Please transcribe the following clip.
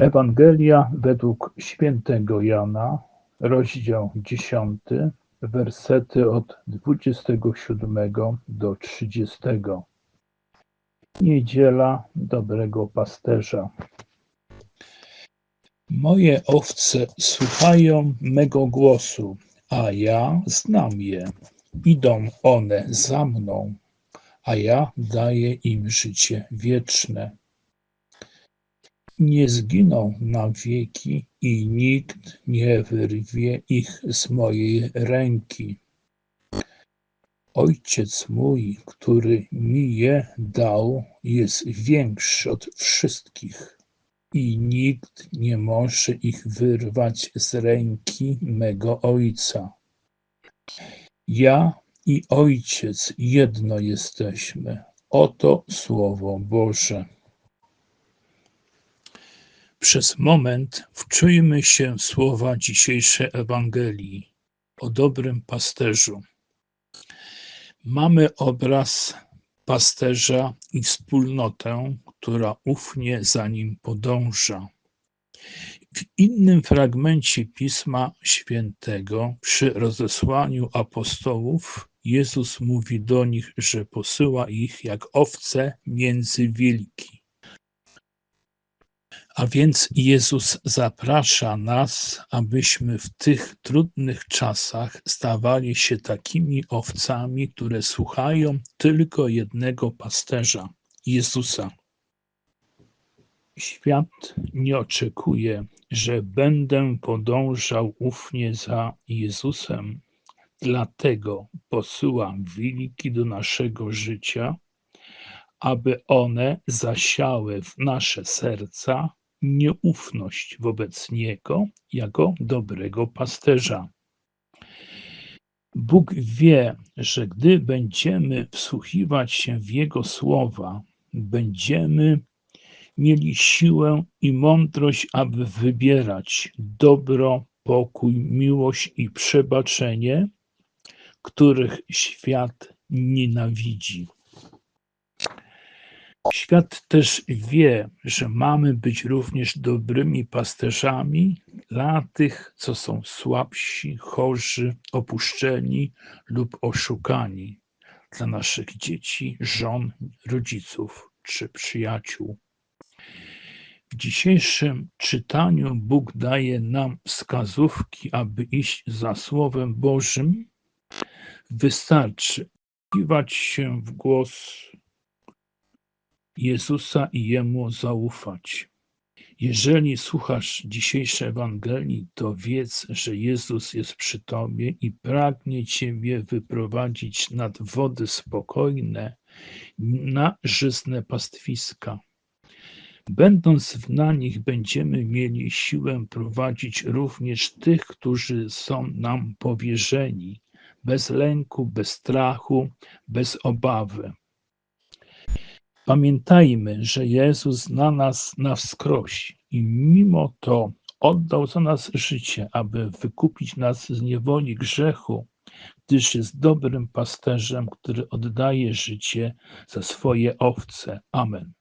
Ewangelia według świętego Jana, rozdział 10, wersety od 27 do 30. Niedziela dobrego pasterza. Moje owce słuchają mego głosu, a ja znam je. Idą one za mną, a ja daję im życie wieczne. Nie zginą na wieki i nikt nie wyrwie ich z mojej ręki. Ojciec mój, który mi je dał, jest większy od wszystkich i nikt nie może ich wyrwać z ręki mego Ojca. Ja i Ojciec jedno jesteśmy. Oto Słowo Boże. Przez moment wczujmy się w słowa dzisiejszej Ewangelii o dobrym pasterzu. Mamy obraz pasterza i wspólnotę, która ufnie za nim podąża. W innym fragmencie Pisma Świętego, przy rozesłaniu apostołów, Jezus mówi do nich, że posyła ich jak owce między wilki. A więc Jezus zaprasza nas, abyśmy w tych trudnych czasach stawali się takimi owcami, które słuchają tylko jednego pasterza Jezusa. Świat nie oczekuje, że będę podążał ufnie za Jezusem, dlatego posyła wilki do naszego życia, aby one zasiały w nasze serca nieufność wobec Niego jako dobrego pasterza. Bóg wie, że gdy będziemy wsłuchiwać się w Jego słowa, będziemy mieli siłę i mądrość, aby wybierać dobro, pokój, miłość i przebaczenie, których świat nienawidzi. Świat też wie, że mamy być również dobrymi pasterzami dla tych, co są słabsi, chorzy, opuszczeni lub oszukani, dla naszych dzieci, żon, rodziców czy przyjaciół. W dzisiejszym czytaniu Bóg daje nam wskazówki, aby iść za Słowem Bożym. Wystarczy kiwać się w głos Jezusa i Jemu zaufać. Jeżeli słuchasz dzisiejszej Ewangelii, to wiedz, że Jezus jest przy Tobie i pragnie Ciebie wyprowadzić nad wody spokojne, na żyzne pastwiska. Będąc na nich, będziemy mieli siłę prowadzić również tych, którzy są nam powierzeni, bez lęku, bez strachu, bez obawy. Pamiętajmy, że Jezus zna nas na wskroś i mimo to oddał za nas życie, aby wykupić nas z niewoli grzechu, gdyż jest dobrym pasterzem, który oddaje życie za swoje owce. Amen.